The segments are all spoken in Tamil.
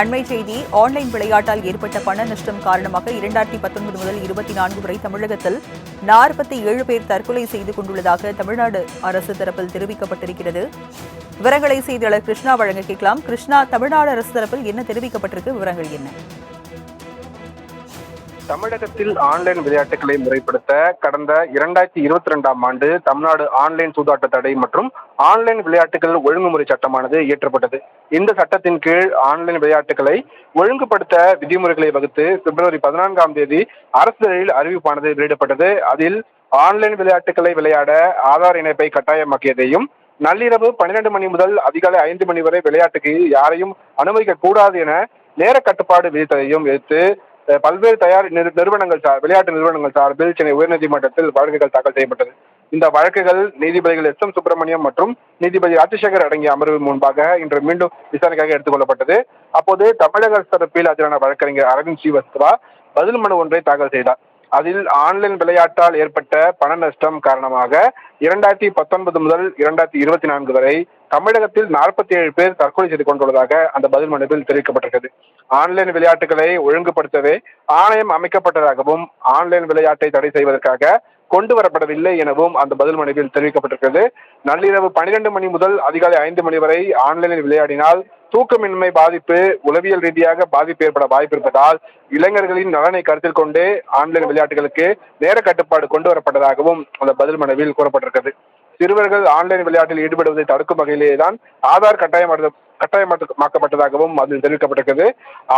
அண்மை செய்தி ஆன்லைன் விளையாட்டால் ஏற்பட்ட பண நஷ்டம் காரணமாக இரண்டாயிரத்தி பத்தொன்பது முதல் இருபத்தி நான்கு வரை தமிழகத்தில் நாற்பத்தி ஏழு பேர் தற்கொலை செய்து கொண்டுள்ளதாக தமிழ்நாடு அரசு தரப்பில் தெரிவிக்கப்பட்டிருக்கிறது. விவரங்களை செய்தியாளர் கிருஷ்ணா வழங்க கேட்கலாம். கிருஷ்ணா தமிழ்நாடு அரசு தரப்பில் என்ன தெரிவிக்கப்பட்டிருக்கு? விவரங்கள் என்ன? தமிழகத்தில் ஆன்லைன் விளையாட்டுகளை முறைப்படுத்த கடந்த இரண்டாயிரத்தி இருபத்தி ரெண்டாம் ஆண்டு தமிழ்நாடு ஆன்லைன் சூதாட்ட தடை மற்றும் ஆன்லைன் விளையாட்டுகள் ஒழுங்குமுறை சட்டமானது இயற்றப்பட்டது. இந்த சட்டத்தின் கீழ் ஆன்லைன் விளையாட்டுகளை ஒழுங்குபடுத்த விதிமுறைகளை வகுத்து பிப்ரவரி பதினான்காம் தேதி அரசிதழில் அறிவிப்பானது வெளியிடப்பட்டது. அதில் ஆன்லைன் விளையாட்டுகளை விளையாட ஆதார் இணைப்பை கட்டாயமாக்கியதையும் நள்ளிரவு பன்னிரண்டு மணி முதல் அதிகாலை ஐந்து மணி வரை விளையாட்டுக்கு யாரையும் அனுமதிக்க கூடாது என நேர கட்டுப்பாடு விதித்ததையும் எதிர்த்து பல்வேறு தயார் நிறுவனங்கள் சார் விளையாட்டு நிறுவனங்கள் சார்பில் சென்னை உயர்நீதிமன்றத்தில் வழக்குகள் தாக்கல் செய்யப்பட்டது. இந்த வழக்குகள் நீதிபதிகள் எஸ் எம் சுப்பிரமணியம் மற்றும் நீதிபதி ராஜசேகர் அடங்கிய அமர்வு முன்பாக இன்று மீண்டும் விசாரணைக்காக எடுத்துக்கொள்ளப்பட்டது. அப்போது தமிழக தரப்பில் ஆஜரான வழக்கறிஞர் அரவிந்த் ஸ்ரீவஸ்தவா பதில் மனு ஒன்றை தாக்கல் செய்தார். அதில் ஆன்லைன் விளையாட்டால் ஏற்பட்ட பண நஷ்டம் காரணமாக இரண்டாயிரத்தி பத்தொன்பது முதல் இரண்டாயிரத்தி இருபத்தி நான்கு வரை தமிழகத்தில் நாற்பத்தி ஏழு பேர் தற்கொலை செய்து கொண்டுள்ளதாக அந்த பதில் மனுவில் தெரிவிக்கப்பட்டிருக்கிறது. ஆன்லைன் விளையாட்டுகளை ஒழுங்குபடுத்தவே ஆணையம் அமைக்கப்பட்டதாகவும் ஆன்லைன் விளையாட்டை தடை செய்வதற்காக கொண்டு வரப்படவில்லை எனவும் அந்த பதில் மனுவில் தெரிவிக்கப்பட்டிருக்கிறது. நள்ளிரவு பனிரெண்டு மணி முதல் அதிகாலை ஐந்து மணி வரை ஆன்லைனில் விளையாடினால் தூக்கமின்மை பாதிப்பு உளவியல் ரீதியாக பாதிப்பு ஏற்பட வாய்ப்பு இருப்பதால் இளைஞர்களின் நலனை கருத்தில் கொண்டே ஆன்லைன் விளையாட்டுகளுக்கு நேர கட்டுப்பாடு கொண்டு வரப்பட்டதாகவும் அந்த பதில் மனுவில் கூறப்பட்டிருக்கிறது. சிறுவர்கள் ஆன்லைன் விளையாட்டில் ஈடுபடுவதை தடுக்கும் வகையிலேயே தான் ஆதார் கட்டாயமாக்க கட்டாயமாக்கப்பட்டதாகவும் அதில் தெரிவிக்கப்பட்டிருக்கிறது.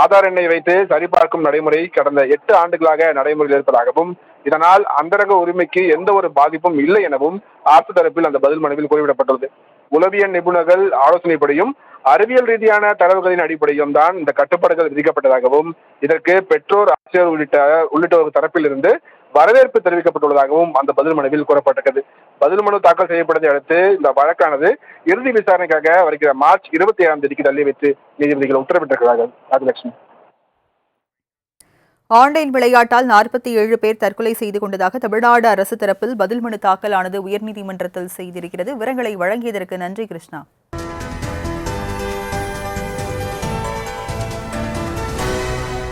ஆதார் எண்ணை வைத்து சரிபார்க்கும் நடைமுறை கடந்த எட்டு ஆண்டுகளாக நடைமுறையில் இருப்பதாகவும் இதனால் அந்தரங்க உரிமைக்கு எந்த ஒரு பாதிப்பும் இல்லை எனவும் அரசு தரப்பில் அந்த பதில் மனுவில் குறிப்பிடப்பட்டுள்ளது. உளவியல் நிபுணர்கள் ஆலோசனைப்படியும் அறிவியல் ரீதியான தரவுகளின் அடிப்படையும் தான் இந்த கட்டுப்பாடுகள் விதிக்கப்பட்டதாகவும் இதற்கு பெற்றோர் ஆசிரியர் உள்ளிட்ட உள்ளிட்டோர் தரப்பிலிருந்து வரவேற்பு தெரிவிக்கப்பட்டுள்ளதாகவும் அந்த பதில் மனுவில் கூறப்பட்டிருக்கிறது பதில் மனு தாக்கல் செய்யப்பட்டதை அடுத்து இந்த வழக்கானது இறுதி விசாரணைக்காக வருகிற மார்ச் இருபத்தி ஏழாம் தேதிக்கு தள்ளி வைத்து நீதிபதிகள் உத்தரவிட்டிருக்கிறார்கள். ராஜலட்சுமி. ஆன்லைன் விளையாட்டால் நாற்பத்தி ஏழு பேர் தற்கொலை செய்து கொண்டதாக தமிழ்நாடு அரசு தரப்பில் பதில் மனு தாக்கலானது உயர்நீதிமன்றத்தில் செய்திருக்கிறது. விவரங்களை வழங்கியதற்கு நன்றி கிருஷ்ணா.